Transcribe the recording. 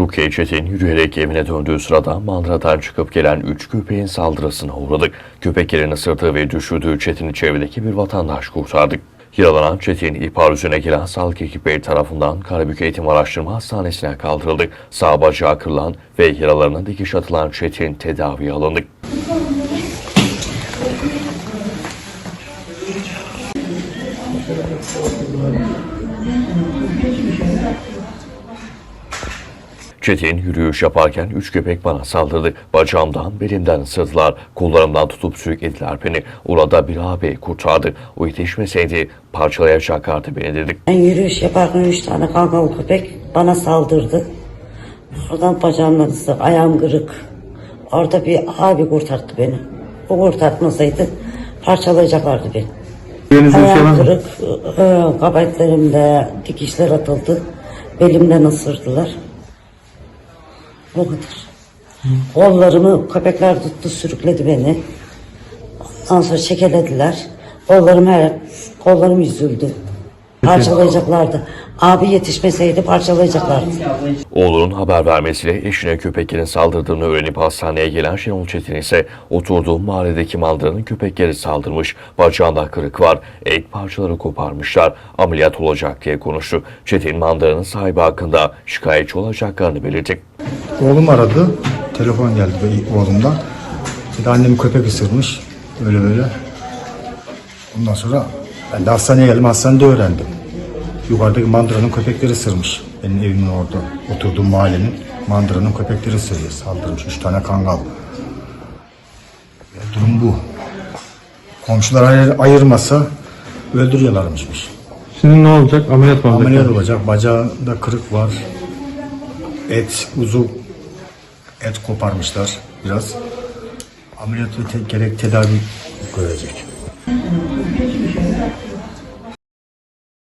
Rukiye Çetin yürüyerek evine döndüğü sırada mandıradan çıkıp gelen üç köpeğin saldırısına uğradı. Köpeklerin ısırdığı ve düşürdüğü Çetin'i çevredeki bir vatandaş kurtardı. Yaralanan Çetin, ihbar üzerine gelen sağlık ekipleri tarafından Karabük Eğitim Araştırma Hastanesi'ne kaldırıldı. Sağ bacağı kırılan ve yaralarına dikiş atılan Çetin tedaviye alındı. Çetin yürüyüş yaparken üç köpek bana saldırdı. Bacağımdan, belimden ısırdılar. Kollarımdan tutup sürüklediler beni. Orada bir ağabey kurtardı. O yetişmeseydi parçalayacaklardı beni dedik. Ben yürüyüş yaparken üç tane kangal köpek bana saldırdı. Oradan bacağımdan ısır, ayağım kırık. Orada bir abi kurtardı beni. O kurtartmasaydı parçalayacaklardı beni. Şey Ayağım mı? kırık, e, kabahatlerimde dikişler atıldı. Belimden ısırdılar. O kadar. Kollarımı köpekler tuttu sürükledi beni. Ondan sonra çekelediler. Kollarım her, kollarım yüzüldü. Parçalayacaklardı. Abi yetişmeseydi parçalayacaklardı. Oğlunun haber vermesiyle eşine köpeklerin saldırdığını öğrenip hastaneye gelen Şenol Çetin ise oturduğu mahalledeki mandıranın köpekleri saldırmış. Bacağında kırık var. Et parçaları koparmışlar. Ameliyat olacak diye konuştu. Çetin mandıranın sahibi hakkında şikayetçi olacaklarını belirtti. Oğlum aradı. Telefon geldi oğlumdan. Bir de annemi köpek ısırmış. Öyle böyle. Ondan sonra ben de hastaneye geldim. Hastanede öğrendim. Yukarıdaki mandıranın köpekleri ısırmış. Benim evimin orada oturduğum mahallenin mandıranın köpekleri ısırıyor. Saldırmış. Üç tane kangal. Ya, durum bu. Komşular ayır- ayırmasa öldürüyorlarmışmış. Şimdi ne olacak? Ameliyat mı olacak? Ameliyat olacak. Bacağında kırık var. Et, uzu et koparmışlar biraz. Ameliyat ve te- gerek tedavi görecek.